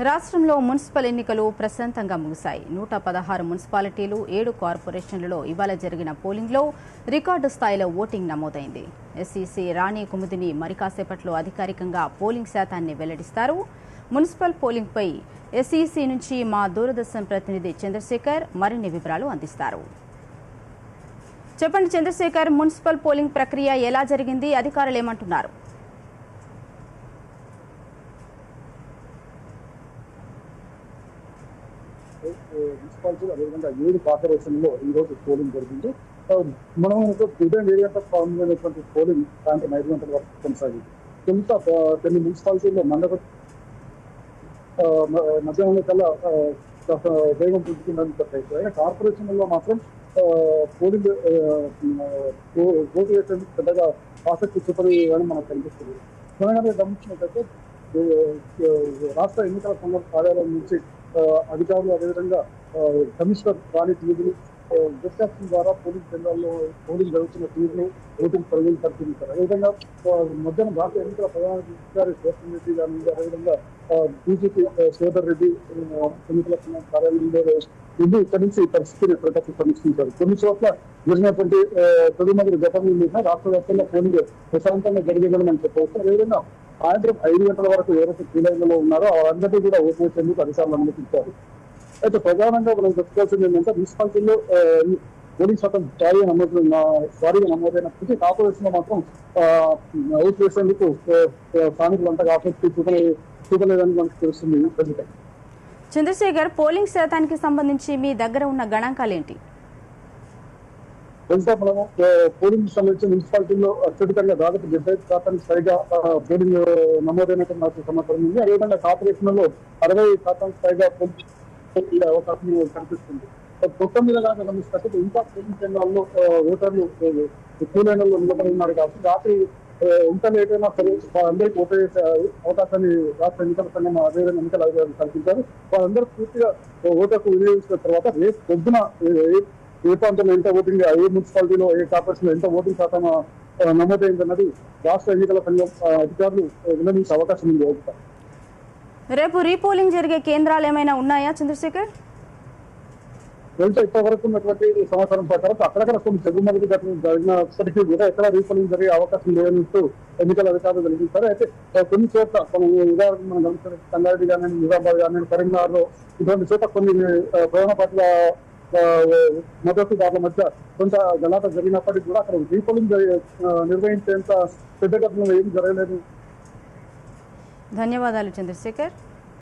రాష్ట్రంలో మున్సిపల్ ఎన్నికలు ప్రశాంతంగా ముగిశాయి. నూట పదహారు మున్సిపాలిటీలు ఏడు కార్పొరేషన్లలో ఇవాళ జరిగిన పోలింగ్లో రికార్డు స్థాయిలో ఓటింగ్ నమోదైంది. ఎస్ఈసీ రాణి కుముదిని మరికాసేపట్లో అధికారికంగా పోలింగ్ శాతాన్ని వెల్లడిస్తారు. మున్సిపల్ పోలింగ్పై ఎస్ఈసీ నుంచి మా దూరదర్శన్ ప్రతినిధి చంద్రశేఖర్ మరిన్ని వివరాలు అందిస్తారు. చెప్పండి చంద్రశేఖర్ మున్సిపల్ పోలింగ్ ప్రక్రియ ఎలా జరిగింది? అధికారులు ఏమంటున్నారు? మున్సిపాలిటీ అదేవిధంగా ఏడు కార్పొరేషన్లో ఈరోజు పోలింగ్ జరిగింది. మనం ఒక ఉదయం ఏడు ప్రారంభమైనటువంటి పోలింగ్ సాయంత్రం ఐదు గంటల వరకు కొనసాగింది. కొంత కొన్ని మున్సిపాలిటీల్లో మండప మధ్యాహ్నం కల్లా వేగం పుంజుకుందని అయినా కార్పొరేషన్లో మాత్రం పోలింగ్ ఆ, ఓ- ఓటు వేసేందుకు పెద్దగా ఆసక్తి చూపని మనకు కనిపిస్తుంది. తెలంగాణ గమనించినట్లయితే రాష్ట్ర ఎన్నికల సంఘం కార్యాలయం నుంచి అధికారులు అదేవిధంగా కమిషనర్ రాణి తీరులు వెబ్కాస్టింగ్ ద్వారా పోలీస్ కేంద్రాల్లో పోలింగ్ జరుగుతున్న తీరును ఓటింగ్ ప్రజలు పరిశీలించారు. అదేవిధంగా మధ్యాహ్నం భారత ఎన్నికల ప్రధాన అధికారి శేషన్ రెడ్డి గారి నుండి అదేవిధంగా బీజేపీ శ్రీధర్ రెడ్డి ఎన్నికల కార్యాలయంలో ఇది ఇక్కడి నుంచి పరిస్థితిని ప్రకటన సమీక్షించారు. కొన్ని చోట్ల జరిగినటువంటి తొలి మంది గతంలో రాష్ట్ర వ్యాప్తంగా పోలింగ్ ప్రశాంతంగా జరిగేదని మనం చెప్పవచ్చు. అదేవిధంగా సాయంత్రం ఐదు గంటల వరకు ఎవరైతే క్రీడల్లో ఉన్నారో వాళ్ళందరినీ కూడా ఓటు వేసేందుకు అధికారులు అనుమతించారు అయితే ప్రధానంగా మనం చెప్పుకోవాల్సింది ఏంటంటే మున్సిపాలిటీలో ఆ, పోలింగ్ శాతం భారీగా నమోదు భారీగా నమోదైన ప్రతి కార్పొరేషన్లో మాత్రం ఆ, ఓటు వేసేందుకు ఆ, స్థానికులు అంతగా ఆసక్తి చూపలే చూపలేదని మనకు తెలుస్తుంది ప్రస్తుతం చంద్రశేఖర్ పోలింగ్ శాతానికి సంబంధించి మీ దగ్గర ఉన్న గణాంకాలు ఏంటి? తెలుసా మనము పోలింగ్ సంబంధించి మున్సిపాలిటీలో అత్యధికంగా దాదాపు డెబ్బై ఐదు శాతానికి పైగా పోలింగ్ నమోదైనట్టు నాకు సమాచారం ఉంది. అదేవిధంగా కార్పొరేషన్లో అరవై శాతానికి పైగా పోలింగ్ అవకాశం కనిపిస్తుంది. మొత్తం మీద కనుక గమనిస్తే ఇంకా పోలింగ్ కేంద్రాల్లో ఓటర్లు క్యూ లైన్లలో నిలబడి ఉన్నారు కాబట్టి రాత్రి ఆ, ఎంత లేట్ అయినా సరే వాళ్ళందరికీ ఓటు వేసే అవకాశాన్ని రాష్ట్ర ఎన్నికల సంఘం అదేవిధంగా ఎన్నికల అధికారులు కల్పించారు. వాళ్ళందరూ పూర్తిగా ఓటర్కు వినియోగించిన తర్వాత రేపు పొద్దున ఏ- ప్రాంతంలో ఎంత ఓటింగ్ ఏ మున్సిపాలిటీలో ఏ కార్పొరేషన్లో ఎంత ఓటింగ్ శాతం నమోదైందన్నది రాష్ట్ర ఎన్నికల సంఘం అధికారులు విన్నవించే అవకాశం ఉంది రేపు రీపోలింగ్ జరిగే కేంద్రాలు ఏమైనా ఉన్నాయా చంద్రశేఖర్? వెళ్తే ఇప్పటివరకు ఉన్నటువంటి సమాచారం ప్రకారం అక్కడక్కడ కొన్ని ఘటనలు జరిగినప్పటికీ కూడా ఎక్కడ రీఫలింగ్ జరిగే అవకాశం లేనట్టు ఎన్నికల అధికారులు వెలిగించారు అయితే కొన్ని చోట్ల కొన్ని ఉదాహరణకు మనం గమనించిన సంగారెడ్డి కానీ నిజామాబాద్ కానీ కరీంనగర్లో ఇటువంటి చోట్ల కొన్ని ప్రధాన పార్టీల ఆ, మద్దతుదారుల మధ్య కొంత గలాట జరిగినప్పటికీ కూడా అక్కడ రీపోలింగ్ జరి- ఆ, నిర్వహించేంత పెద్ద ఘటనలు ఏం జరగలేదు ధన్యవాదాలు చంద్రశేఖర్